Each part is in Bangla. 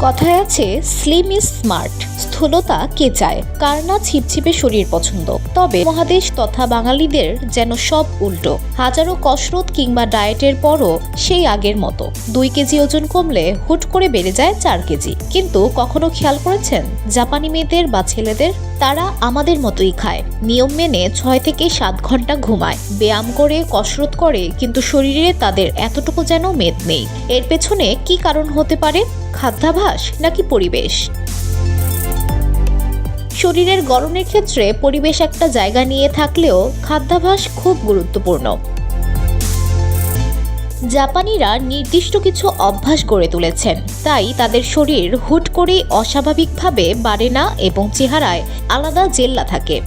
কথায় আছে স্লিম ইজ স্মার্ট স্থূলতা কে চায়? কার না ছিপছিপে শরীর পছন্দ? তবে মহাদেশ তথা বাঙালিদের যেন সব উল্টো। হাজারো কসরত কিংবা ডায়েটের পরও সেই আগের মতো। দুই কেজি ওজন কমলে হুট করে বেড়ে যায় চার কেজি। কিন্তু কখনো খেয়াল করেছেন? জাপানি মেয়েদের বা ছেলেদের? তারা আমাদের মতোই খায়। নিয়ম মেনে ছয় থেকে সাত ঘণ্টা ঘুমায়। ব্যায়াম করে, কসরত করে, কিন্তু শরীরে তাদের এতটুকু যেন মেদ নেই। এর পেছনে কি কারণ হতে পারে? খাদ্যাভাস নাকি পরিবেশ? শরীরের গড়নের ক্ষেত্রে পরিবেশ একটা জায়গা নিয়ে থাকলেও খাদ্যাভাস খুব গুরুত্বপূর্ণ। জাপানিরা নির্দিষ্ট কিছু অভ্যাস গড়ে তুলেছেন। তাই তাদের শরীর হুট করেই অস্বাভাবিকভাবে বাড়ে না এবং চেহারায় আলাদা জেল্লা থাকে।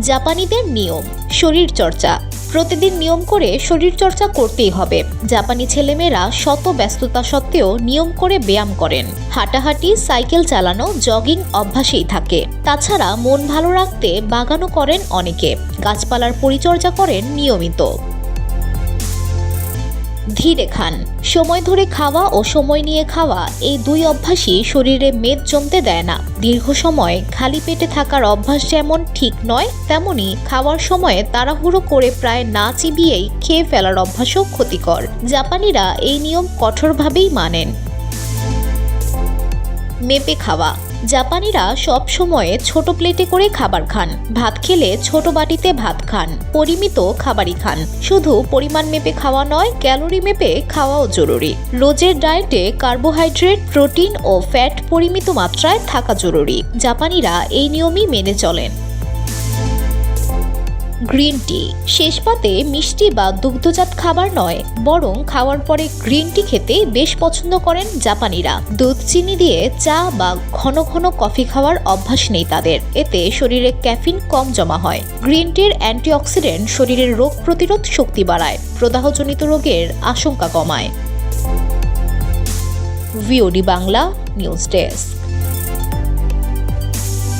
জাপানিদের নিয়ম শরীর চর্চা প্রতিদিন নিয়ম করে শরীর চর্চা করতেই হবে। জাপানি ছেলেমেয়েরা শত ব্যস্ততা সত্ত্বেও নিয়ম করে ব্যায়াম করেন। হাঁটাহাঁটি, সাইকেল চালানো, জগিং অভ্যাসেই থাকে। তাছাড়া মন ভালো রাখতে বাগানও করেন অনেকে। গাছপালার পরিচর্যা করেন নিয়মিত। ধীরে খান। সময় ধরে খাওয়া ও সময় নিয়ে খাওয়া এই দুই অভ্যাসই শরীরে মেদ জমতে দেয় না। দীর্ঘ সময় খালি পেটে থাকার অভ্যাস যেমন ঠিক নয়, তেমনি খাওয়ার সময়ে তাড়াহুড়ো করে প্রায় না চিবিয়েই খেয়ে ফেলার অভ্যাসও ক্ষতিকর। জাপানিরা এই নিয়ম কঠোরভাবেই মানেন। মেপে খাওয়া। জাপানিরা সব সময়ে ছোট প্লেটে করে খাবার খান। ভাত খেলে ছোট বাটিতে ভাত খান। পরিমিত খাবারই খান। শুধু পরিমাণ মেপে খাওয়া নয়, ক্যালোরি মেপে খাওয়াও জরুরি। রোজের ডায়েটে কার্বোহাইড্রেট, প্রোটিন ও ফ্যাট পরিমিত মাত্রায় থাকা জরুরি। জাপানিরা এই নিয়মই মেনে চলেন। Green tea. শেষ পাতে মিষ্টি বা দুগ্ধজাত খাবার নয়, বরং খাওয়ার পরে গ্রিন টি খেতে বেশ পছন্দ করেন জাপানিরা। দুধ, চিনি দিয়ে চা বা ঘন ঘন কফি খাওয়ার অভ্যাস নেই তাদের। এতে শরীরে ক্যাফিন কম জমা হয়। গ্রিন টির অ্যান্টিঅক্সিডেন্ট শরীরের রোগ প্রতিরোধ শক্তি বাড়ায়, প্রদাহজনিত রোগের আশঙ্কা কমায়। VOD Bangla, news desk.